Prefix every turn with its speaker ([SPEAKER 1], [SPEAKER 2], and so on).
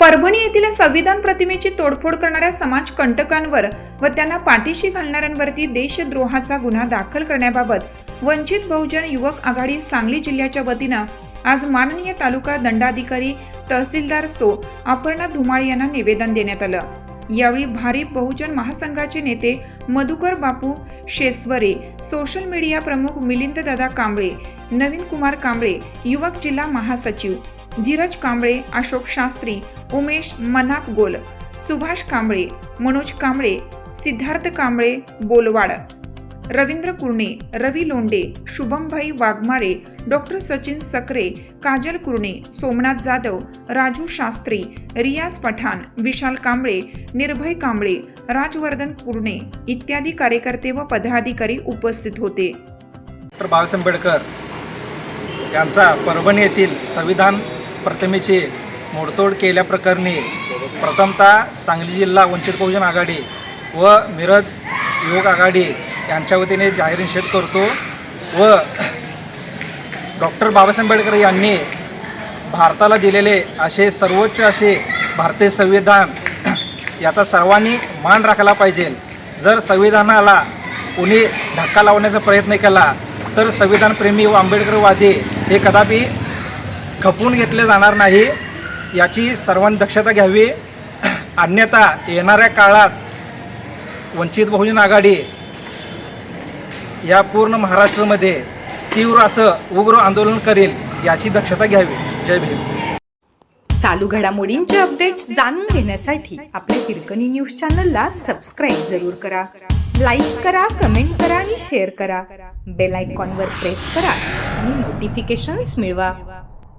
[SPEAKER 1] परभणी येथील संविधान प्रतिमेची तोडफोड करणाऱ्या समाज कंटकांवर व त्यांना पाठीशी घालणाऱ्यांवरती देशद्रोहाचा गुन्हा दाखल करण्याबाबत वंचित बहुजन युवक आघाडी सांगली जिल्ह्याच्या वतीनं आज माननीय तालुका दंडाधिकारी तहसीलदार सो अपर्णा धुमाळ यांना निवेदन देण्यात आलं. यावेळी भारिप बहुजन महासंघाचे नेते मधुकर बापू शेस्वरे सोशल मीडिया प्रमुख मिलिंद दादा कांबळे नवीन कुमार कांबळे युवक जिल्हा महासचिव धीरज कांबळे अशोक शास्त्री उमेश मनाप गोल सुभाष कांबळे मनोज कांबळे सिद्धार्थ कांबळे बोलवाड रवींद्र कुर्णे रवी लोंडे शुभमभाई वाघमारे डॉक्टर सचिन सकरे काजल कुर्णे सोमनाथ जाधव राजू शास्त्री रियाज पठाण विशाल कांबळे निर्भय कांबळे राजवर्धन कुर्णे इत्यादी कार्यकर्ते व पदाधिकारी उपस्थित होते.
[SPEAKER 2] डॉक्टर बाबासाहेब आंबेडकर यांचा परभणी येथील संविधान प्रतिमेचे मोडतोड केल्याप्रकरणी प्रथमतः सांगली जिल्हा वंचित बहुजन आघाडी व मिरज युवक आघाडी यांच्या वतीने जाहीर निषेध करतो व डॉक्टर बाबासाहेब आंबेडकर यांनी भारताला दिलेले असे सर्वोच्च असे भारतीय संविधान याचा सर्वांनी मान राखायला पाहिजे. जर संविधानाला कोणी धक्का लावण्याचा प्रयत्न केला तर संविधानप्रेमी व आंबेडकरवादी हे कदापि खपवून घेतले जाणार नाही याची सर्वांनी दक्षता घ्यावी. अन्यथा येणाऱ्या काळात वंचित बहुजन आघाडी या पूर्ण महाराष्ट्रामध्ये तीव्र असं उग्र आंदोलन करेल याची दक्षता घ्यावी. जय भीम.
[SPEAKER 3] चालू घडामोडींचे अपडेट्स जाणून घेण्यासाठी आपल्या हिरकणी न्यूज चॅनलला सबस्क्राईब जरूर करा. लाईक करा कमेंट करा आणि शेअर करा. बेल आयकॉनवर प्रेस करा आणि नोटिफिकेशन्स मिळवा.